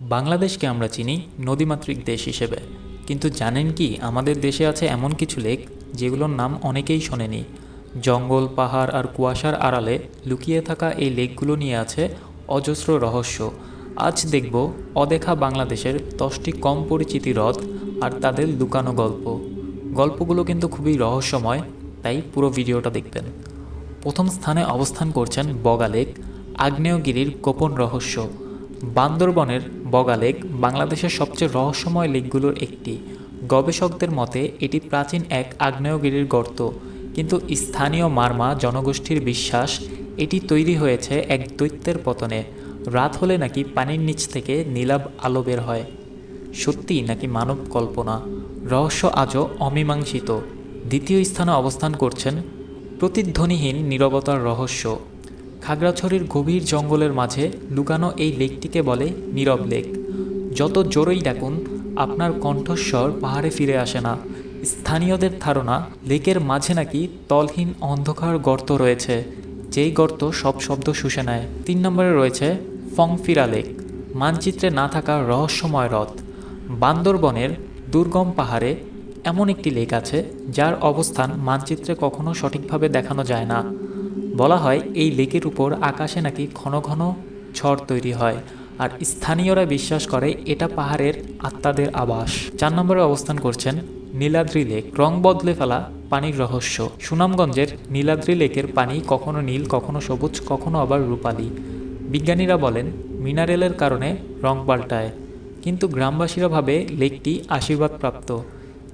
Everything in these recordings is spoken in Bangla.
বাংলাদেশকে আমরা চিনি নদীমাতৃক দেশ হিসেবে। কিন্তু জানেন কি, আমাদের দেশে আছে এমন কিছু লেক যেগুলোর নাম অনেকেই শোনেনি। জঙ্গল, পাহাড় আর কুয়াশার আড়ালে লুকিয়ে থাকা এই লেকগুলো নিয়ে আছে অজস্র রহস্য। আজ দেখব অদেখা বাংলাদেশের দশটি কম পরিচিতি হ্রদ আর তাদের লুকানো গল্প। গল্পগুলো কিন্তু খুবই রহস্যময়, তাই পুরো ভিডিওটা দেখবেন। প্রথম স্থানে অবস্থান করছেন বগা লেক, আগ্নেয়গিরির গোপন রহস্য। বান্দরবনের বগা লেক বাংলাদেশের সবচেয়ে রহস্যময় লেকগুলোর একটি। গবেষকদের মতে, এটি প্রাচীন এক আগ্নেয়গিরির গর্ত। কিন্তু স্থানীয় মারমা জনগোষ্ঠীর বিশ্বাস, এটি তৈরি হয়েছে এক দৈত্যের পতনে। রাত হলে নাকি পানির নিচ থেকে নীলাভ আলো বের হয়। সত্যি নাকি মানব কল্পনা। রহস্য আজও অমীমাংসিত। দ্বিতীয় স্থানে অবস্থান করছেন প্রতিধ্বনিহীন নীরবতার রহস্য। খাগড়াছড়ির গভীর জঙ্গলের মাঝে লুকানো এই লেকটিকে বলে নীরব লেক। যত জোরেই ডাকুন, আপনার কণ্ঠস্বর পাহাড়ে ফিরে আসে না। স্থানীয়দের ধারণা, লেকের মাঝে নাকি তলহীন অন্ধকার গর্ত রয়েছে। যেই গর্ত সব শব্দ শুষে নেয়। তিন নম্বরে রয়েছে ফংফিরা লেক। মানচিত্রে না থাকা রহস্যময় হ্রদ। বান্দরবনের দুর্গম পাহাড়ে এমন একটি লেক আছে, যার অবস্থান মানচিত্রে কখনো সঠিকভাবে দেখানো যায় না। বলা হয়, এই লেকের উপর আকাশে নাকি ঘন ঘন ঝড় তৈরি হয়। আর স্থানীয়রা বিশ্বাস করে, এটা পাহাড়ের আত্মাদের আবাস। চার নম্বরে অবস্থান করছেন নীলাদ্রি লেক। রং বদলে ফেলা পানির রহস্য। সুনামগঞ্জের নীলাদ্রি লেকের পানি কখনো নীল, কখনো সবুজ, কখনো আবার রূপালি। বিজ্ঞানীরা বলেন, মিনারেলের কারণে রং পাল্টায়। কিন্তু গ্রামবাসীরা ভাবে, লেকটি আশীর্বাদপ্রাপ্ত।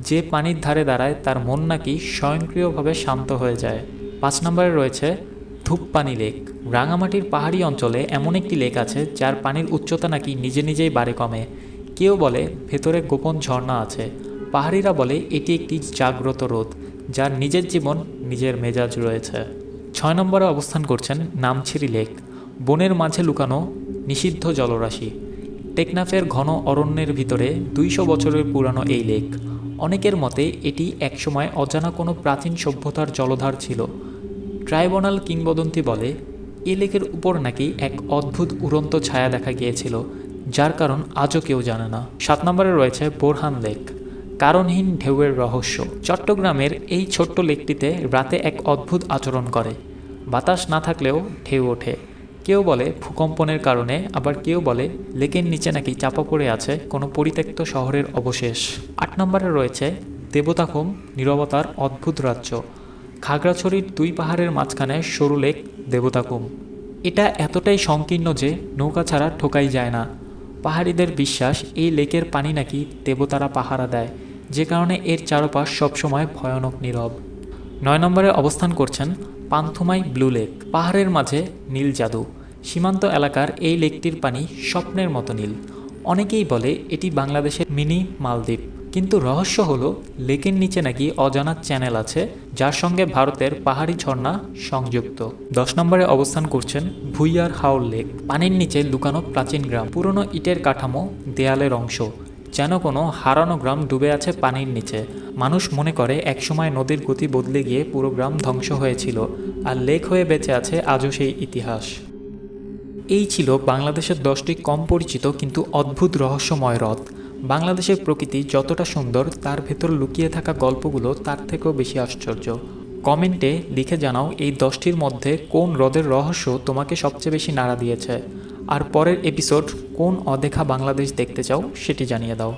যে পানির ধারে দাঁড়ায়, তার মন নাকি স্বয়ংক্রিয়ভাবে শান্ত হয়ে যায়। পাঁচ নম্বরে রয়েছে ধূপপানি লেক। রাঙামাটির পাহাড়ি অঞ্চলে এমন একটি লেক আছে যার পানির উচ্চতা নাকি নিজে নিজেই বাড়ে কমে। কেউ বলে ভেতরে গোপন ঝর্ণা আছে। পাহাড়িরা বলে এটি একটি জাগ্রত রোদ, যার নিজের জীবন নিজের মেজাজ রয়েছে। ছয় নম্বরে অবস্থান করছেন নামছিরি লেক। বনের মাঝে লুকানো নিষিদ্ধ জলরাশি। টেকনাফের ঘন অরণ্যের ভিতরে দুইশো বছরের পুরানো এই লেক। অনেকের মতে এটি একসময় অজানা কোনো প্রাচীন সভ্যতার জলধার ছিল। ট্রাইব্যুনাল কিংবদন্তি বলে, এ লেকের উপর নাকি এক অদ্ভুত উড়ন্ত ছায়া দেখা গিয়েছিল, যার কারণ আজও কেউ জানে না। সাত নম্বরে রয়েছে বোরহান লেক, কারণহীন ঢেউয়ের রহস্য। চট্টগ্রামের এই ছোট্ট লেকটিতে রাতে এক অদ্ভুত আচরণ করে। বাতাস না থাকলেও ঢেউ ওঠে। কেউ বলে ভূকম্পনের কারণে, আবার কেউ বলে লেকের নিচে নাকি চাপা পড়ে আছে কোনো পরিত্যক্ত শহরের অবশেষ। আট নম্বরে রয়েছে দেবতাখুম নীরবতার অদ্ভুত রাজ্য। খাগড়াছড়ির দুই পাহাড়ের মাঝখানে সরু লেক দেবতাকুম। এটা এতটাই সংকীর্ণ যে নৌকা ছাড়া ঠোকাই যায় না। পাহাড়িদের বিশ্বাস, এই লেকের পানি নাকি দেবতারা পাহারা দেয়, যে কারণে এর চারপাশ সবসময় ভয়ানক নীরব। নয় নম্বরে অবস্থান করছেন পান্থুমাই ব্লু লেক। পাহাড়ের মাঝে নীল জাদু। সীমান্ত এলাকার এই লেকটির পানি স্বপ্নের মতো নীল। অনেকেই বলে এটি বাংলাদেশের মিনি মালদ্বীপ। কিন্তু রহস্য হলো, লেকের নিচে নাকি অজানা চ্যানেল আছে, যার সঙ্গে ভারতের পাহাড়ি ঝর্ণা সংযুক্ত। দশ নম্বরে অবস্থান করছেন ভুইয়ার হাওল লেক। পানির নিচে লুকানো প্রাচীন গ্রাম। পুরনো ইটের কাঠামো, দেয়ালের অংশ। যেন কোনো হারানো গ্রাম ডুবে আছে পানির নিচে। মানুষ মনে করে একসময় নদীর গতি বদলে গিয়ে পুরো গ্রাম ধ্বংস হয়েছিল, আর লেক হয়ে বেঁচে আছে আজও সেই ইতিহাস। এই ছিল বাংলাদেশের দশটি কম পরিচিত কিন্তু অদ্ভুত রহস্যময় হ্রদ। বাংলাদেশের প্রকৃতি যতটা সুন্দর, তার ভেতর লুকিয়ে থাকা গল্পগুলো তার থেকেও বেশি আশ্চর্য। কমেন্টে লিখে জানাও, এই দশটির মধ্যে কোন হ্রদের রহস্য তোমাকে সবচেয়ে বেশি নাড়া দিয়েছে? আর পরের এপিসোড কোন অদেখা বাংলাদেশ দেখতে চাও, সেটি জানিয়ে দাও।